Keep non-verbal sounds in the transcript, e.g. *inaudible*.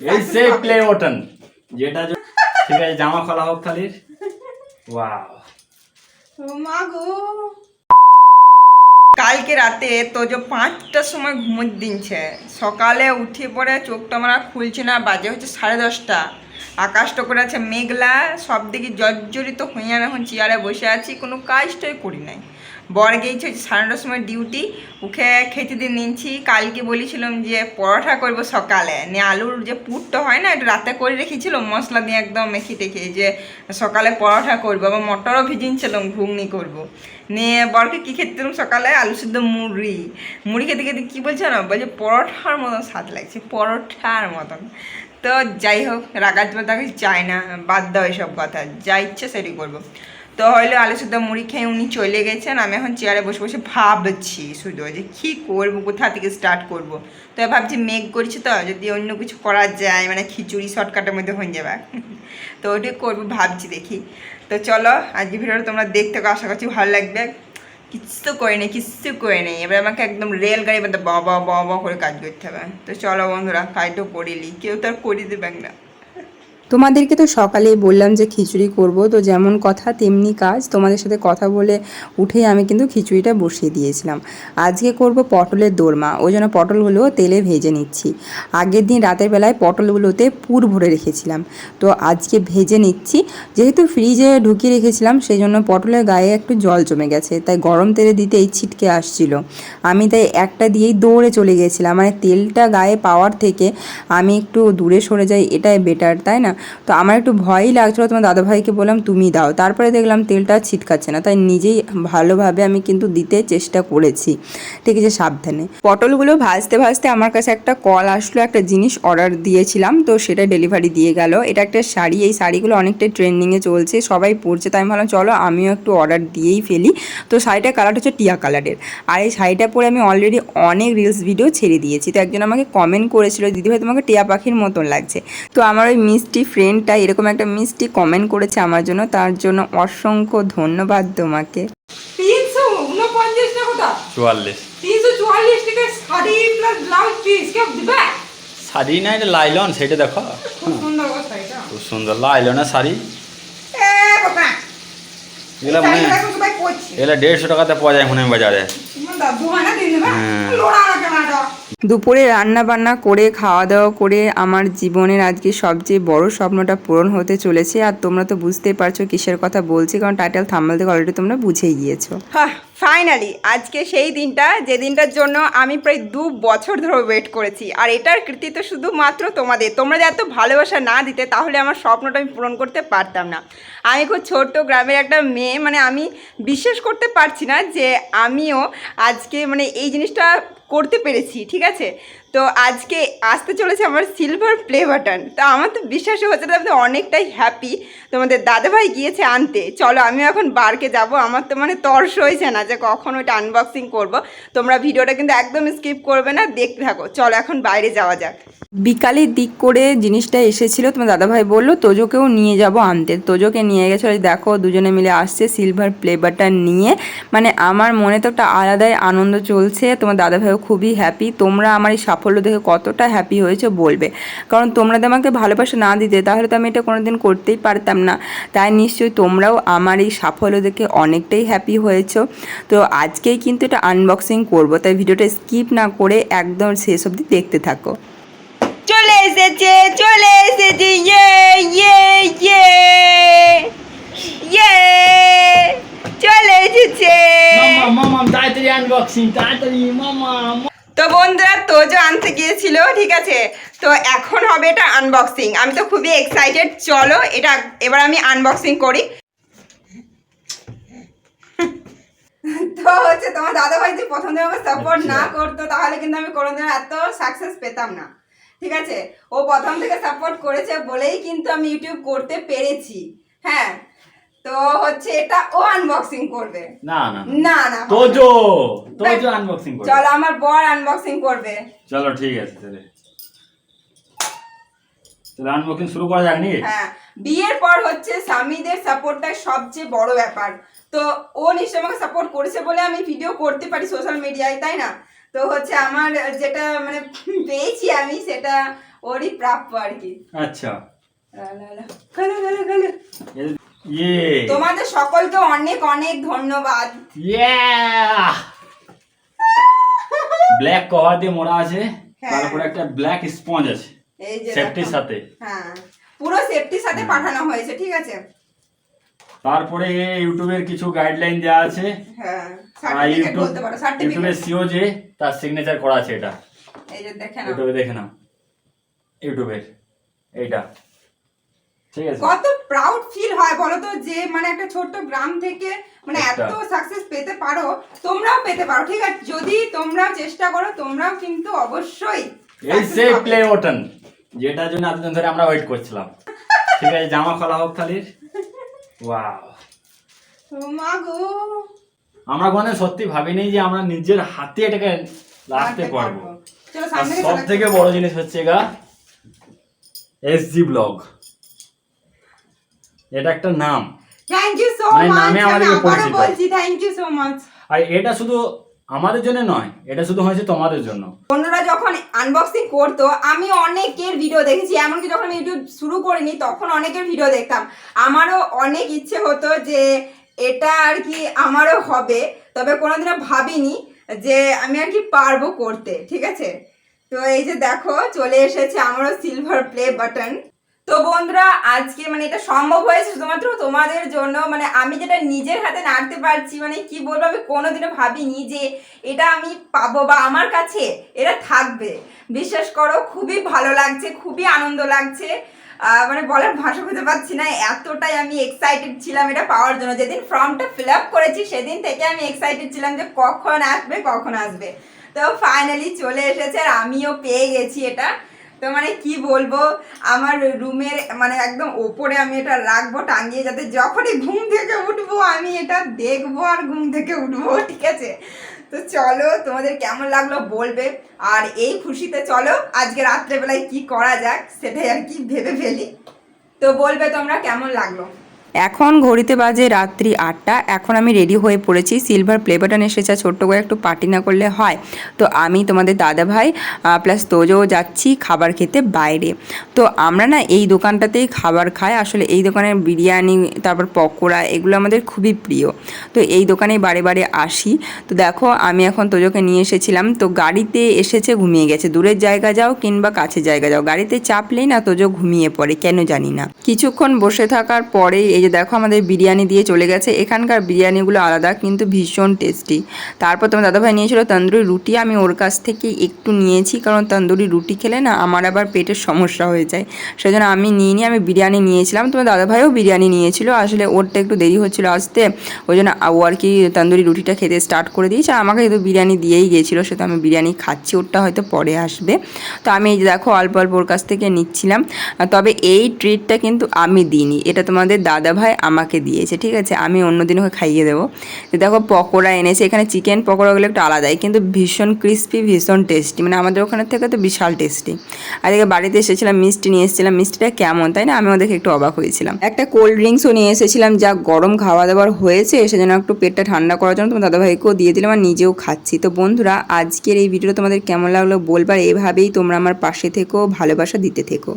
এই সেই play button যেটা ঠিক আছে, জামা খোলা হোক খালির ওয়াও মাগো কালকে রাতে তো যে পাঁচটার সময় ঘুমোর দিনছে সকালে উঠে পড়ে চোখটা আমার খুলছে না, বাজে হচ্ছে সাড়ে দশটা। আকাশটা করে আছে মেঘলা সব দিকে জর্জরিত হইয়া এখন চেয়ারে বসে আছি, কোনো কাজটাই করি নাই। বর গিয়েছে সাড়ে সময় ডিউটি উখে খেতে দিয়ে নিচ্ছি কালকে বলেছিলাম যে পরোটা করব সকালে। নিয়ে আলুর যে পুরটা হয় না, এটা রাতে করে রেখেছিল মশলা দিয়ে একদম মেখে টেখে, যে সকালে পরোটা করব, আবার মটরও ভিজিয়েছিলাম ঘুগনি করব। নিয়ে বরকে কী খেতে দিলাম সকালে? আলু সিদ্ধ মুড়ি। মুড়ি খেতে খেতে কী বলছে না বলছে পরোটার মতন স্বাদ লাগছে পরোটার মতন। তো যাই হোক রাগাত তাকে চায় না, বাদ দাও এসব কথা, যা ইচ্ছে সেটাই করব। তো হইল আলু সিদ্ধ মুড়ি খেয়ে উনি চলে গেছেন। আমি এখন চেয়ারে বসে বসে ভাবছি শুধু যে কী করব, কোথা থেকে স্টার্ট করব? তো ভাবছি মেঘ করছি তো, যদি অন্য কিছু করা যায় মানে খিচুড়ি শর্টকাটের মধ্যে হয়ে যাবে। *laughs* তো ওটাই করব, ভাবছি দেখি। তো চলো আজকে ভিডিওটা তোমরা দেখতে আশা করছি ভালো লাগবে। কিচ্ছু করে নেই, কিচ্ছু করে নেই। এবার আমাকে একদম রেলগাড়ির মধ্যে ব ব ব করে কাজ করতে হবে। তো চলো বন্ধুরা, কাজটা করিলি কেউ তো আর করি দেবে না। তোমাদেরকে তো সকালেই বললাম যে খিচুড়ি করব, তো যেমন কথা তেমনি কাজ। তোমাদের সাথে কথা বলে উঠেই আমি কিন্তু খিচুড়িটা বসিয়ে দিয়েছিলাম। আজকে করব পটলের দোরমা। ওই জন্য পটলগুলো তেলে ভেজে নিচ্ছি। আগের দিন রাতের বেলায় পটলগুলোতে পুর ভরে রেখেছিলাম। তো আজকে ভেজে নিচ্ছি। যেহেতু ফ্রিজে ঢুকিয়ে রেখেছিলাম, সেই জন্য পটলের গায়ে একটু জল জমে গেছে। তাই গরম তেলে দিতেই ছিটকে আসছিল। আমি তাই একটা দিয়েই দৌড়ে চলে গেছিলাম। মানে তেলটা গায়ে পাওয়ার থেকে আমি একটু দূরে সরে যাই, এটাই বেটার তাই না? তো আমার একটু ভয়ই লাগছিল, তোমার দাদাভাইকে বললাম তুমি দাও। তারপরে দেখলাম তেলটা ছিটকাচ্ছে না, তাই নিজেই ভালোভাবে আমি কিন্তু দিতে চেষ্টা করেছি। ঠিক আছে, সাবধানে। পটলগুলো ভাজতে ভাজতে আমার কাছে একটা কল আসলো, একটা জিনিস অর্ডার দিয়েছিলাম, তো সেটা ডেলিভারি দিয়ে গেল। এটা একটা শাড়ি, এই শাড়িগুলো অনেকটাই ট্রেন্ডিংয়ে চলছে, সবাই পরছে, তাই আমি ভাবলাম চলো আমিও একটু অর্ডার দিয়েই ফেলি। তো শাড়িটার কালার হচ্ছে টিয়া কালারের আর এই শাড়িটা পরে আমি অলরেডি অনেক রিলস ভিডিও ছেড়ে দিয়েছি। তো একজন আমাকে কমেন্ট করেছিল, দিদিভাই, তোমাকে টিয়া পাখির মতন লাগছে। তো আমার ওই মিষ্টি ফ্রেন্ডটা এরকম একটা মিষ্টি কমেন্ট করেছে আমার জন্য তার জন্য অসংখ্য ধন্যবাদ তোমাকে। তিনশো উনপঞ্চাশ টাকা চুয়াল্লিশ। তিনশো চুয়াল্লিশ টাকা শাড়ি প্লাস ব্লাউজ পিস কেউ দিবে? শাড়ি না এটা লাইলন সেটা দেখো। খুব সুন্দর সুন্দর লাইলনের শাড়ি। এ বাবা এগুলো মানে এগুলো দেড়শো টাকাতে পাওয়া যায় মনে হয়। বাজারে হয় দুপুরে রান্না বান্না করে খাওয়া দাওয়া করে আমার জীবনের আজকে সবচেয়ে বড় স্বপ্নটা পূরণ হতে চলেছে। আর তোমরা তো বুঝতেই পারছ কিসের কথা বলছি, কারণ টাইটেল থাম্বাল থেকে অলরেডি তোমরা বুঝেই গিয়েছো। ফাইনালি আজকে সেই দিনটা, যে দিনটার জন্য আমি প্রায় দু বছর ধরে ওয়েট করেছি। আর এটার কৃতিত্ব শুধুমাত্র তোমাদের। তোমরা যদি এত ভালোবাসা না দিতে, তাহলে আমার স্বপ্নটা আমি পূরণ করতে পারতাম না। আমি খুব ছোট্ট গ্রামের একটা মেয়ে মানে আমি বিশ্বাস করতে পারছি না যে আমিও আজকে মানে এই জিনিসটা করতে পেরেছি ঠিক আছে? তো আজকে আসতে চলেছে আমার সিলভার প্লে বাটন তো আমার তো বিশ্বাসই হচ্ছে তো অনেকটাই হ্যাপি তোমাদের দাদাভাই গিয়েছে আনতে। চলো আমি এখন বারকে যাব। আমার তো মানে তর্স হয়েছে না যে কখন ওইটা আনবক্সিং করব। তোমরা ভিডিওটা কিন্তু একদম স্কিপ করবে না, দেখতে থাকো। চলো, এখন বাইরে যাওয়া যাক। বিকালের দিক করে জিনিসটা এসেছিল, তোমার দাদাভাই বলল, তোজোকেও নিয়ে যাব আনতে। তোজোকে নিয়ে গেছে দেখো, দুজনে মিলে আসছে সিলভার প্লে বাটন নিয়ে। মানে আমার মনে তো একটা আলাদাই আনন্দ চলছে। তোমার দাদাভাইও খুবই হ্যাপি তোমরা আমার এই সাফল্য দেখে কতটা হ্যাপি হয়েছে বলবে। কারণ তোমরা যদি আমাকে ভালোবাসা না দিতে তাহলে তো আমি এটা কোনোদিন করতেই পারতাম না। তাই নিশ্চয়ই তোমরাও আমার এই সাফল্য দেখে অনেকটাই হ্যাপি হয়েছো। তো আজকেই কিন্তু এটা আনবক্সিং করব। তাই ভিডিওটা স্কিপ না করে একদম শেষ অবধি দেখতে থাকো। চলে এসেছে চলে এসেছে ইয়ে ইয়ে ইয়ে ইয়ে চলে এসেছে। মামা মামা তাড়াতাড়ি আনবক্সিং তাড়াতাড়ি মামা। তো বন্ধুরা তোজো আনতে গিয়েছিল ঠিক আছে? তো এখন হবে এটা আনবক্সিং আমি তো খুবই এক্সাইটেড চলো এটা এবার আমি আনবক্সিং করি। তো হচ্ছে তোমার দাদাভাই যে প্রথম দিন আমাকে সাপোর্ট না করতো তাহলে কিন্তু আমি কোনোদিন এত সাকসেস পেতাম না। ঠিক আছে? ও প্রথম থেকে সাপোর্ট করেছে বলেই কিন্তু আমি ইউটিউব করতে পেরেছি। হ্যাঁ? তো হচ্ছে এটা ও আনবক্সিং করবে। না না না। না তোজো তোজো আনবক্সিং করো চলো আমার বর আনবক্সিং করবে। চলো ঠিক আছে তাহলে। তাহলে আনবক্সিং শুরু করা যাক হ্যাঁ বিয়ের পর হচ্ছে স্বামীদের সাপোর্টটা সবচেয়ে বড় ব্যাপার। তো ও নিশ্চয়ই আমাকে সাপোর্ট করেছে বলে আমি ভিডিও করতে পারি সোশ্যাল মিডিয়ায় তাই না? তো হচ্ছে আমার যেটা মানে পেয়েছি আমি সেটা ওরই প্রাপ্য আর কি। আচ্ছা। ইয়ে। তোমাদের সকলকে অনেক অনেক ধন্যবাদ। ব্ল্যাক কভার দিয়ে মোড়া আছে হ্যাঁ। তারপরে একটা ব্ল্যাক স্পঞ্জ আছে সেফটির সাথে। হ্যাঁ পুরো সেফটির সাথে পাঠানো হয়েছে ঠিক আছে? তারপরে ইউটিউবের কিছু গাইডলাইন দেওয়া আছে। হ্যাঁ ইউটিউব সিও যে তার সিগনেচার করা আছে এটা। এই যে দেখে নাও। ইউটিউবে দেখে নাও। ইউটিউবের এইটা। কত প্রাউড ফিল হয় বলো তো যে মানে একটা ছোট্ট গ্রাম থেকে মানে এত সাকসেস পেতে পারো তোমরাও পেতে পারো ঠিক আছে? যদি তোমরাও চেষ্টা করো তোমরাও কিন্তু অবশ্যই এই সেই প্লে বাটন যেটার জন্য এতদিন ধরে আমরা ওয়েট করছিলাম। ঠিক আছে জামা খোলা হোক খালির ওয়াও মা গো। আমরা কোনো সত্যি ভাবিনি যে আমরা নিজের হাতে এটাকে রাখতে পারব। সব থেকে বড় জিনিস হচ্ছে গা এস জি ব্লগ এটা একটা নাম। থ্যাংক ইউ সো মানে মাচ নামে আমাদেরকে পরিচিত। বলছি থ্যাংক ইউ সো মাচ আর এটা শুধু আমাদের জন্য নয় এটা শুধু হয়েছে তোমাদের জন্য। অন্যরা যখন আনবক্সিং করতো আমি অনেকের ভিডিও দেখেছি এমনকি যখন আমি ইউটিউব শুরু করিনি তখন অনেকের ভিডিও দেখতাম। আমারও অনেক ইচ্ছে হতো যে এটা আর কি আমারও হবে তবে কোনোদিনও ভাবিনি যে আমি আর কি পারব করতে ঠিক আছে? তো এই যে দেখো চলে এসেছে আমারও সিলভার প্লে বাটন তো বন্ধুরা, আজকে মানে এটা সম্ভব হয়েছে শুধুমাত্র তোমাদের জন্য। মানে আমি যেটা নিজের হাতে নাড়তে পারছি মানে কি বলব, আমি কোনোদিনও ভাবিনি যে এটা আমি পাবো বা আমার কাছে এটা থাকবে। বিশ্বাস করো, খুবই ভালো লাগছে, খুবই আনন্দ লাগছে। মানে বলার ভাষা খুঁজে পারছি না, এতটাই আমি এক্সাইটেড ছিলাম এটা পাওয়ার জন্য। যেদিন ফর্মটা ফিল আপ করেছি, সেদিন থেকে আমি এক্সাইটেড ছিলাম যে কখন আসবে কখন আসবে। তো ফাইনালি চলে এসেছে আর আমিও পেয়ে গেছি এটা। তো মানে কি বলব, আমার রুমের মানে একদম ওপরে আমি এটা রাখব টাঙিয়ে যাতে যখনই ঘুম থেকে উঠবো আমি এটা দেখব আর ঘুম থেকে উঠবো, ঠিক আছে? তো চলো তোমাদের কেমন লাগল বলবে, আর এই খুশিতে চলো আজকে রাত্রেবেলায় কি করা যাক সেটাই আর কি ভেবে ফেলি। তো বলবে তোমরা কেমন লাগল? এখন ঘড়িতে বাজে রাত্রি আটটা, এখন আমি রেডি হয়ে পড়েছি। সিলভার প্লে বাটন এসেছে ছোট্ট করে একটু পার্টি না করলে হয়। তো আমি তোমাদের দাদা ভাই প্লাস তোজও যাচ্ছি খাবার খেতে বাইরে। তো আমরা না এই দোকানটাতেই খাবার খাই। আসলে এই দোকানের বিরিয়ানি, তারপর পকোড়া এগুলো আমাদের খুবই প্রিয়। তো এই দোকানেই বারে বারে আসি। তো দেখো আমি এখন তোজোকে নিয়ে এসেছিলাম। তো গাড়িতে এসেছে, ঘুমিয়ে গেছে। দূরের জায়গা যাও কিংবা কাছে জায়গা যাও। গাড়িতে চাপলেই না তোজো ঘুমিয়ে পড়ে, কেন জানি না। কিছুক্ষণ বসে থাকার পরে এই যে দেখো আমাদের বিরিয়ানি দিয়ে চলে গেছে। এখানকার বিরিয়ানিগুলো আলাদা, কিন্তু ভীষণ টেস্টি তারপর তোমার দাদাভাই নিয়েছিল তন্দুরি রুটি। আমি ওর কাছ থেকে একটু নিয়েছি, কারণ তন্দুরি রুটি খেলে না আমার আবার পেটের সমস্যা হয়ে যায়। সেজন্য আমি নিয়ে নিয়ে আমি বিরিয়ানি নিয়েছিলাম। তোমার দাদাভাইও বিরিয়ানি নিয়েছিল। আসলে ওরটা একটু দেরি হচ্ছিল আসতে। ওই জন্য ও আর কি তন্দুরি রুটিটা খেতে স্টার্ট করে দিয়েছে। আর আমাকে যেহেতু বিরিয়ানি দিয়েই গিয়েছিল সে তো আমি বিরিয়ানি খাচ্ছি। ওরটা হয়তো পরে আসবে। তো আমি এই যে দেখো অল্প অল্প ওর কাছ থেকে নিচ্ছিলাম। তবে এই ট্রিটটা কিন্তু আমি দিইনি। এটা তোমাদের দাদা ভাই আমাকে দিয়েছে, ঠিক আছে? আমি অন্যদিন ওকে খাইয়ে দেবো। দেখো, পকোড়া এনেছে। এখানে চিকেন পকোড়াগুলো একটু আলাদাই, কিন্তু ভীষণ ক্রিস্পি ভীষণ টেস্টি মানে আমাদের ওখানে থেকে তো বিশাল টেস্টি আর এদিকে বাড়িতে এসেছিলাম, মিষ্টি নিয়ে এসেছিলাম। মিষ্টিটা কেমন, তাই না? আমি ওদেরকে একটু অবাক হয়েছিলাম। একটা কোল্ড ড্রিঙ্কসও নিয়ে এসেছিলাম, যা গরম খাওয়া দাওয়ার হয়েছে, সেজন্য একটু পেটটা ঠান্ডা করার জন্য তোমার দাদাভাইকেও দিয়ে দিলাম আর নিজেও খাচ্ছি। তো বন্ধুরা, আজকের এই ভিডিওটা তোমাদের কেমন লাগল বলবার, এভাবেই তোমরা আমার পাশে থেকো, ভালোবাসা দিতে থেকো।